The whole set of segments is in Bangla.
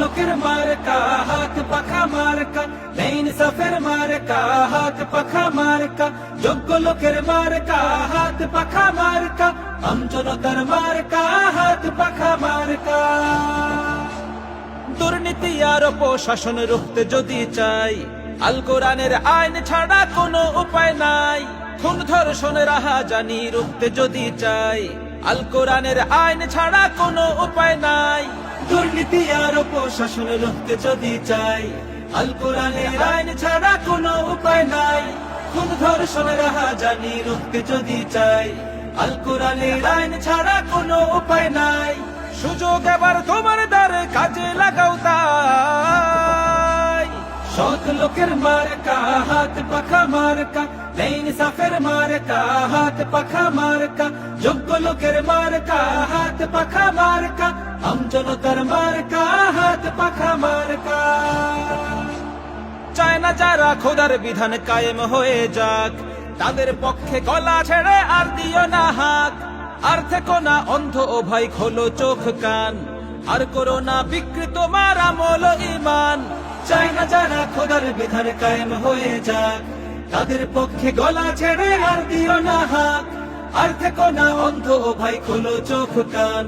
লোকের মার্কা হাত পাখা মার্কা নেইন সাফের মার্কা হাত পাখা মার্কা যোগ্য লোকের মার্কা হাত পাখা মার্কা আমজনতার মার্কা হাত পাখা মার্কা দুর্নীতি আর প্রশাসন রুখতে যদি চাই আল কোরআনের আইন ছাড়া কোনো উপায় নাই খুন ধর্ষণের আহা জানি রুখতে যদি চাই আল কোরআনের আইন ছাড়া কোনো উপায় নাই দুর্নীতি আর প্রশাসন রুখতে যদি চাই, আল কোরআনের আইন ছাড়া কোনো উপায় নাই। খুন, ধর্ষণ রাহা জানি রুখতে যদি চাই, আল কোরআনের আইন ছাড়া কোনো সৎ লোকের মার্কা হাত পাখা মার্কা নেইন সাফের মার্কা হাত পাখা মার্কা যোগ্য লোকের মার্কা হাত পাখা মার্কা আমজনতার মার্কা হাত পাখা মার্কা চায় না যারা খোদার বিধান কায়েম হয়ে যাক তাদের পক্ষে গলা ছেড়ে আর দিও না হাক আর থেকো না অন্ধ ও ভাই খোলো চোখ কান আর করো না বিকৃত মার আমল ইমান চায় না যারা খোদার বিধান কায়েম হয়ে যাক। তাদের পক্ষে গলা ছেড়ে আর দিও না হাক আর থেকো না অন্ধ ভাই, খোলো চোখ কান।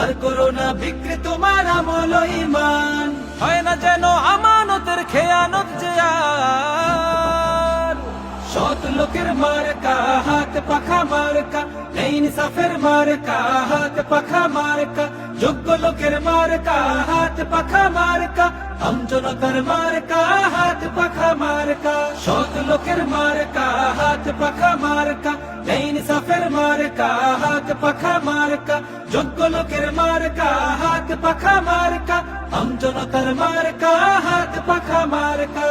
আর করো না বিকৃত মার আমল ইমান হয় না যেন আমানতের খেয়ানত যে সৎ লোকের মার্কা, হাত পাখা মার্কা, নেইন সাফের মার্কা, হাত পাখা মার্কা লোকের মার্কা হাত পাখা মার্কা আমজনতার মার্কা হাত পাখা মার্কা সৎ লোকের মার্কা হাত পাখা মার্কা নেইন সাফের মার্কা হাত পাখা মার্কা যোগ্য লোকের মার্কা হাত পাখা মার্কা আমজনতার মার্কা হাত পাখা মার্কা